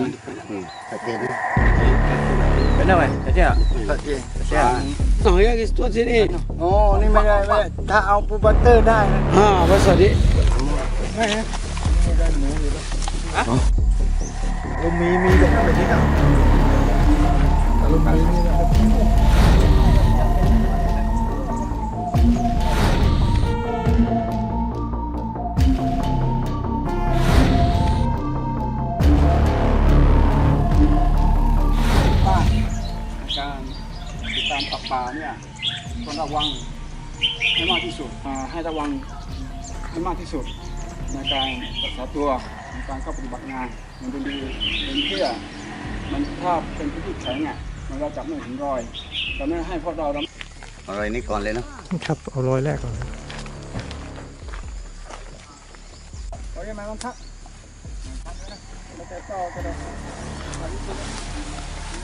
นเป็นอะไรเจ๊อะชัดเจนเจ๊อะ Oh, ya que esto tiene. โอ้นี่ไม่ได้ไม่ได้ถ้าเอาปูบัตเตอร์ได้นะ Ah, vas a ver. ลุงมีมีแบบนั้นแบบนี้ครับลุงมีมีแบบการ ติดตามสัตว์ป่าเนี่ยต้องระวังให้มากที่สุดอ่าให้ระวังให้มากที่สุด ในการรักษาตัวในการเข้าปฏิบัติงาน มันเป็นดีเป็นเพื่อมันถ้าเป็นพื้นที่แข็งอะมันเราจับไม่ถึงรอยแต่ไม่ให้พวกเราเราอะไรนี่ก่อนเลยเนาะครับเอารอยแรกก่อนโอเคไหมครับครับแล้วแต่ต่อก็ได้ชัดเจนอืมชัดเจนนะเป็นอะไรเจ๊อะชัดเจนเจ๊อะ Oh, ya que esto tiene. โอ้นี่ไม่ได้ไม่ได้ถ้าเอาปูบัตเตอร์ได้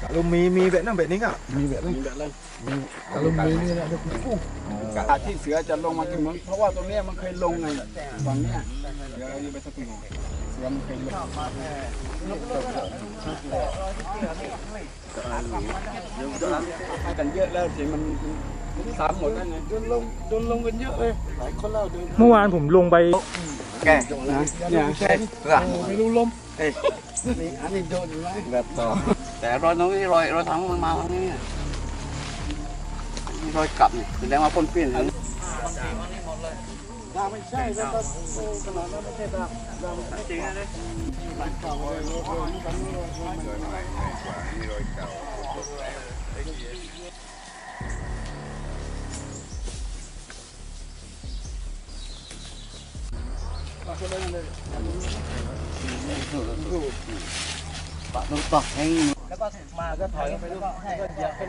ครับมีแบบนี้มีแบบเลยลุงมีนี่นะอาที่เสือจะลงมาที่เมืองเพราะว่าตรงเนี้ยมันเคยลงไงฝั่งเนี้ยเดี๋ยวเราจะไปสักทีหนึ่งเสือมันเคยลงกันเยอะแล้วสิมันมันสามหมดแล้วไงโดนลงโดนลงกันเยอะเลยหลายคนแล้วเดินเมื่อวานผมลงไปแกนะเนี่ยใช่เพื่อไม่รู้ลมเอ้ยนี่อันนี้โดนอยู่ไหมแบบต่อ แต่รอยน้องนี่รอยรอยทางมันมาวันนี้เนี่ยนี่รอยกลับเนี่ยแสดงว่าคนเปลี่ยนเลยดาไม่ใช่แล้วก็โอ้ขนาดนั้นไม่ใช่ดาดาไม่จริงนะเลยหลายเก่าเลยรถเลยนี่กันนี่เลยก็เลยเลยปะต้องต่อแห้ง แล้วก็มาก็ถอยไปดูก็เหยียบเป็น